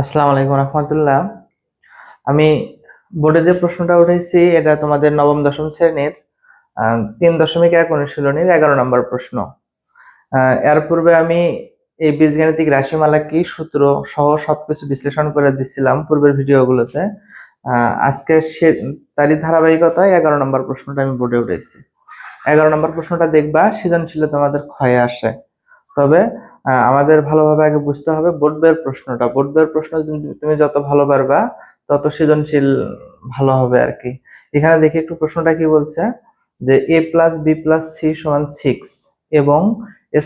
আসসালামু আলাইকুম রহমতুল্লাহ। আমি বোর্ডে যে প্রশ্নটা উঠেছি, এটা তোমাদের নবম, দশম শ্রেণির তিন দশমিক এক অনুশীলনীর এগারো নম্বর প্রশ্ন। এর পূর্বে আমি এই বীজগাণিতিক রাশিমালা কি সূত্র সহ সবকিছু বিশ্লেষণ করে দিচ্ছিলাম পূর্বের ভিডিওগুলোতে। আজকে সে তারই ধারাবাহিকতায় এগারো নম্বর প্রশ্নটা আমি বোর্ডে উঠেছি। এগারো নম্বর প্রশ্নটা দেখবা, সৃজনশীল তোমাদের ক্ষয়ে আসে। তবে আমাদের ভালোভাবে আগে বুঝতে হবে বোর্ড বের প্রশ্নটা। বোর্ড বের প্রশ্ন তুমি যত ভালো পারবা, তত সৃজনশীল ভালো হবে আর কি। এখানে দেখি একটু প্রশ্নটা কি বলছে, যে A plus B plus C সমান সিক্স এবং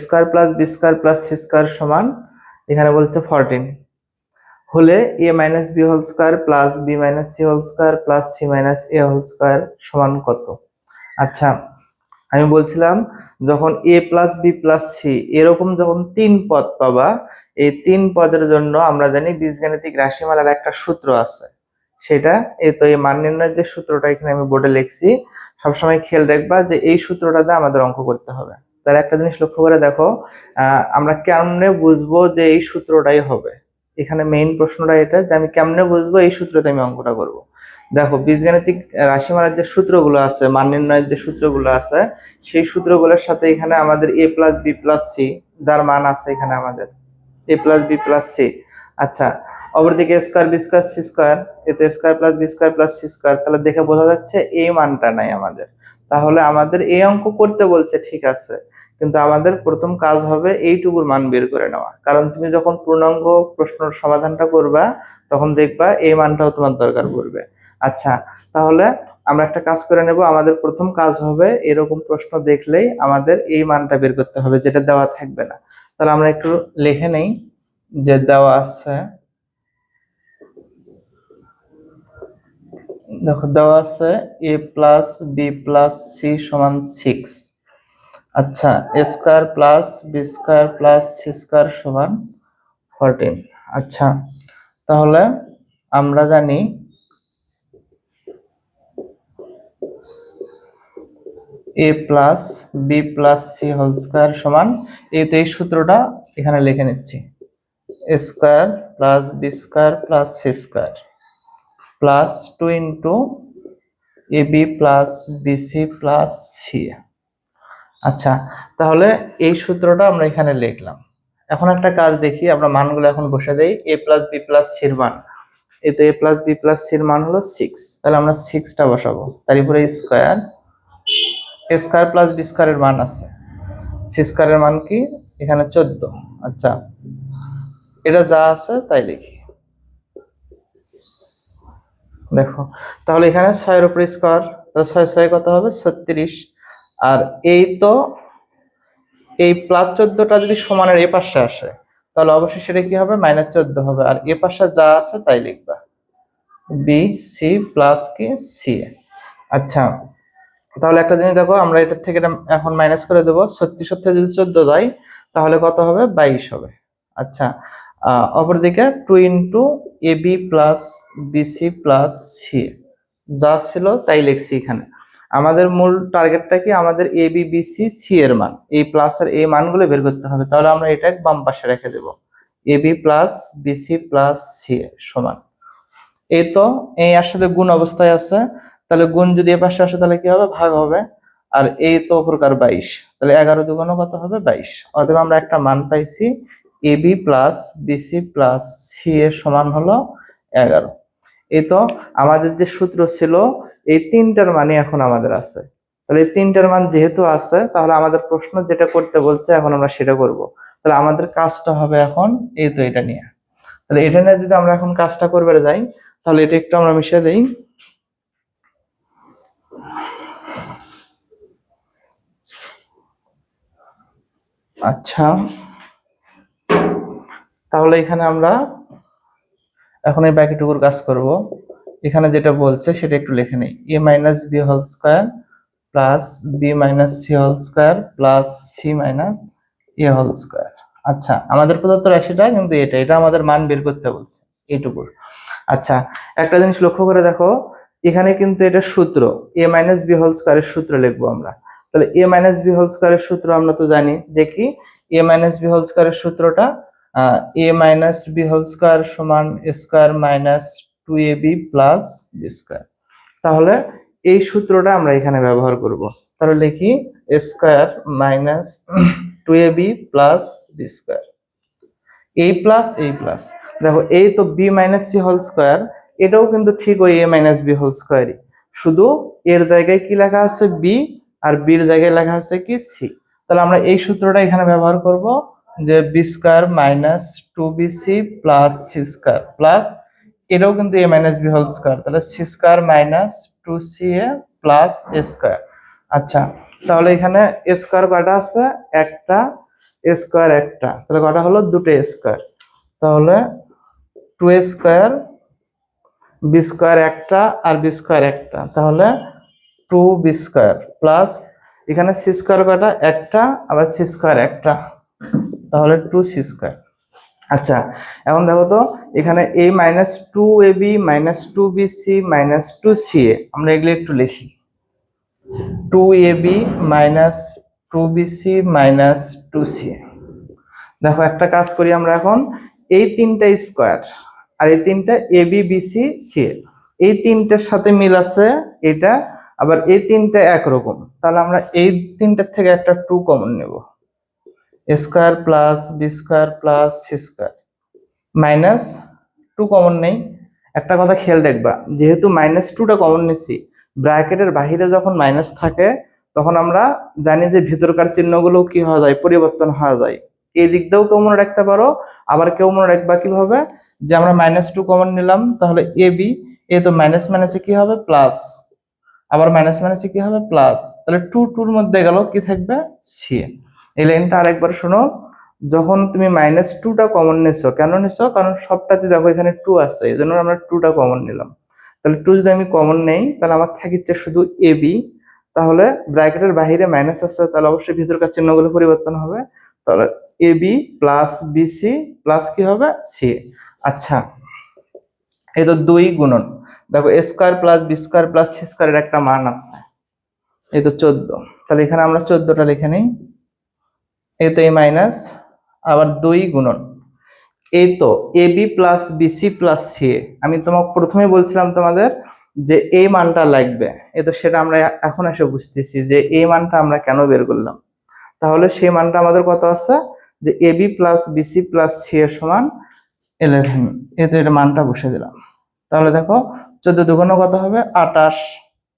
square plus B square plus C square সমান, এখানে বলছে ফরটিন হলে A minus B whole square plus B minus C whole square plus C minus A whole square সমান কত? আচ্ছা আমি বলছিলাম, যখন A plus B plus C এরকম যখন তিন পদ পাবা, এই তিন পদের জন্য আমরা জানি বীজগাণিতিক রাশিমালার একটা সূত্র আছে। সেটা, এই তো এই মান নির্ণয়ের যে সূত্রটা এখানে আমি বোর্ডে লিখছি, সবসময় খেয়াল রাখবা যে এই সূত্রটা দিয়ে আমাদের অঙ্ক করতে হবে। তাহলে একটা জিনিস লক্ষ্য করে দেখো আমরা কেমনে বুঝব যে এই সূত্রটাই হবে? এখানে মেইন প্রশ্নটা এটা যে আমি কেমনে বুঝব এই সূত্রতে আমি অঙ্কটা করব। দেখো, বীজগাণিতিক রাশিমালার যে সূত্রগুলো আছে, মান নির্ণয়ের যে সূত্রগুলো আছে, সেই সূত্রগুলোর সাথে এখানে আমাদের A plus B plus C যার মান আছে এখানে আমাদের A plus B plus C আচ্ছা অপরদিকে square B square C square এতে square plus B square plus C square তাহলে দেখে বোঝা যাচ্ছে এই মানটা নাই আমাদের। তাহলে আমাদের এই অঙ্ক করতে বলছে, ঠিক আছে। কিন্তু আমাদের প্রথম কাজ হবে এইটুকুর মান বের করে নেওয়া। কারণ তুমি যখন পূর্ণাঙ্গ প্রশ্নের সমাধানটা করবা, তখন দেখবা এই মানটাও তোমার দরকার পড়বে। আচ্ছা তাহলে আমরা একটা কাজ করে নেব। আমাদের প্রথম কাজ হবে এরকম প্রশ্ন দেখলেই আমাদের এই মানটা বের করতে হবে, যেটা দেওয়া থাকবে না। তাহলে আমরা একটু লিখে নেই যে দেওয়া আছে। দেখো, দেওয়া আছে A plus B plus C সমান সিক্স আচ্ছা A square plus B square plus C square সমান ফোরটিন। আচ্ছা তাহলে আমরা জানি A plus B plus C whole square সমান এই তো এই সূত্রটা এখানে লিখে নিচ্ছি। A square plus B square plus C square plus two into A B plus BC plus C. আচ্ছা তাহলে এই সূত্রটা আমরা এখানে লিখলাম। এখন একটা কাজ দেখি, আমরা মানগুলো এখন বসে দেই এ প্লাস বি প্লাস সির মান। এই তো এ প্লাস বি প্লাস সির মান হলো সিক্স তাহলে আমরা সিক্সটা বসাবো। তার উপরে square A square plus B স্কোয়ারের মান আছে। সি স্কোয়ারের মান কি? এখানে চোদ্দ। আচ্ছা এটা যা আছে তাই লিখি। দেখো, তাহলে এখানে ছয়ের উপরে স্কোয়ার তাহলে ছয় ছয় কত হবে? ছত্রিশ। আর এই তো, এই প্লাস চোদ্দটা যদি সমানের এ পাশে আসে, তাহলে অবশ্যই সেটা কি হবে? মাইনাস চোদ্দ হবে। আর এ পাশে যা আছে তাই লিখবা। বি সি প্লাস কি? সি আচ্ছা তাহলে একটা জিনিস দেখো, আমরা এটার থেকে এখন মাইনাস করে দেবো। সত্যি সত্যি যদি চোদ্দ যায়, তাহলে কত হবে? বাইশ হবে। আচ্ছা অপরদিকে two into A B plus BC plus C যা ছিল তাই লিখছি এখানে। আমাদের মূল টার্গেটটা কি? আমাদের A B BC C C এর মান। এই প্লাস আর এই মানগুলো বের করতে হবে। তাহলে আমরা এটা বাম পাশে রেখে দেব। A B plus BC plus C সমান। এই তো, এই এর সাথে গুণ অবস্থায় আছে। তাহলে গুণ যদি এ পাশে আসে, তাহলে কি হবে? ভাগ হবে। আর এই তো প্রকার বাইশ। তাহলে এগারো দুগুণ কত হবে? বাইশ। অতএব আমরা একটা মান পাইছি। A B plus BC plus C এর সমান হলো এগারো। এই তো আমাদের যে সূত্র ছিল, এই তিনটার মানে এখন আমাদের আছে। তাহলে এই তিনটার মান যেহেতু আছে, তাহলে আমাদের প্রশ্ন যেটা করতে বলছে, এখন আমরা সেটা করব। তাহলে আমাদের কাজটা হবে এখন এই তো এটা নিয়ে। তাহলে এটা নিয়ে যদি আমরা এখন কাজটা করবে যাই, তাহলে এটা একটু আমরা মিশিয়ে দেই। আচ্ছা। তাহলে এখানে আমরা এখন এই বাকিটুকুর কাজ করব। এখানে যেটা বলছে সেটা একটু লিখে নেই। A minus B whole square plus B minus C whole square plus C minus A whole square. আচ্ছা আমাদের প্রদত্ত রাশিটা কিন্তু এটা এটা আমাদের মান বের করতে বলছে এইটুকুর আচ্ছা একটা জিনিস লক্ষ্য করে দেখো, এখানে কিন্তু এটা সূত্র, এ মাইনাস বি হোল স্কোয়ারের সূত্র লিখব আমরা। তাহলে এ মাইনাস বি হোল স্কোয়ারের সূত্র আমরা তো জানি কি? এ মাইনাস বি হোল স্কোয়ারের সূত্রটা A minus B whole square সমান square minus two A B plus B square তাহলে এই সূত্রটা আমরা এখানে ব্যবহার করব। তাহলে লিখি square minus two A B plus B square A plus A plus দেখো এই তো B minus C whole square এটাও কিন্তু ঠিক ওই এ মাইনাস বি হোল স্কোয়ারই শুধু এর জায়গায় কি লেখা আছে বি আর বির জায়গায় লেখা আছে কি সি তাহলে আমরা এই সূত্রটা এখানে ব্যবহার করব। যে B square minus two B C plus C square plus এটাও কিন্তু A minus B whole square তাহলে C square minus two C A plus A square আচ্ছা তাহলে এখানে এ স্কোয়ার কয়টা আছে? একটা এ স্কোয়ার একটা। তাহলে কটা হলো? দুটো স্কোয়ার তাহলে two A square B square একটা আর বি স্কোয়ার একটা। তাহলে টু বি স্কোয়ার প্লাস এখানে সি স্কোয়ার কয়টা একটা, আবার সি স্কোয়ার একটা। তাহলে টু সি স্কোয়ার আচ্ছা এখন দেখো তো, এখানে A minus two A B minus two B C minus two C A আমরা এগুলো একটু লিখি। Two A B minus two B C minus two C A দেখো, একটা কাজ করি আমরা এখন, এই তিনটা স্কোয়ার আর এই তিনটা A B B C C A এই তিনটার সাথে মিল আছে এটা, আবার এই তিনটা একরকম। তাহলে আমরা এই তিনটার থেকে একটা টু কমন নেব। Square plus B square plus C square. Minus two common নেই। একটা কথা খেয়াল রাখবা, যেহেতু মাইনাস টুটা কমন নিছি, ব্র্যাকেটের বাহিরে যখন মাইনাস থাকে, তখন আমরা জানি যে ভিতরকার চিহ্নগুলো কি হওয়া যায়, পরিবর্তন হওয়া যায়। এই দিক দিয়েও কেউ মনে রাখতে পারো, আবার কেউ মনে রাখবা কীভাবে? যে আমরা মাইনাস টু কমন নিলাম, তাহলে এ, বি, এ তো মাইনাস মাইনাসে কি হবে? প্লাস। আবার মাইনাস মাইনাসে কি হবে? প্লাস। তাহলে টু, টুর মধ্যে গেল, কি থাকবে? সি। এই লাইনটা আরেকবার শোনো। যখন তুমি মাইনাস টুটা কমন নিছো, কেন নিছো? কারণ সবটাতে দেখো এখানে টু আছে, এই জন্য আমরা টুটা কমন নিলাম। তাহলে টু যদি আমি কমন নেই, তাহলে আমার থাকিচ্ছে শুধু এ বি তাহলে ব্র্যাকেটের বাইরে মাইনাস আছে, তাহলে অবশ্যই ভিতর ভিতরকার চিহ্নগুলো পরিবর্তন হবে। তাহলে A B plus BC plus কি হবে? সি আচ্ছা এই তো দুই গুণন। দেখো A square plus B square plus C স্কোয়ারের একটা মান আছে, এই তো চোদ্দ। তাহলে এখানে আমরা চোদ্দটা লিখে নিই। এই তো এই মাইনাস, আবার দুই গুণন। এই তো A B plus BC plus C আমি তোমাকে প্রথমে বলছিলাম তোমাদের যে এই মানটা লাগবে। এ তো সেটা আমরা এখন এসে বুঝতেছি যে এই মানটা আমরা কেন বের করলাম। তাহলে সেই মানটা আমাদের কত আছে? যে A B plus BC plus C এর সমান ইলেভেন এ তো এটা মানটা বসে দিলাম। তাহলে দেখো, চোদ্দ দুগুণ কত হবে? আটাশ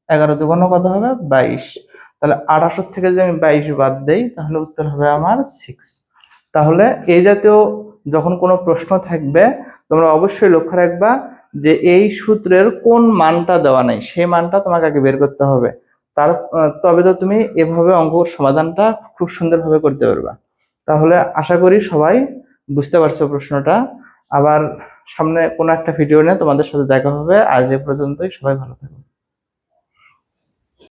এগারো দুগুণ কত হবে? বাইশ। তাহলে আঠাশোর থেকে যদি আমি বাইশ বাদ দেই, তাহলে উত্তর হবে আমার সিক্স তাহলে এই জাতীয় যখন কোনো প্রশ্ন থাকবে, তোমরা অবশ্যই লক্ষ্য রাখবা যে এই সূত্রের কোন মানটা দেওয়া নাই, সেই মানটা তোমাকে আগে বের করতে হবে। তার, তবে তো তুমি এভাবে অঙ্ক সমাধানটা খুব সুন্দরভাবে করতে পারবা। তাহলে আশা করি সবাই বুঝতে পারছ প্রশ্নটা। আবার সামনে কোনো একটা ভিডিও নিয়ে তোমাদের সাথে দেখা হবে। আজ এ পর্যন্তই, সবাই ভালো থাকো।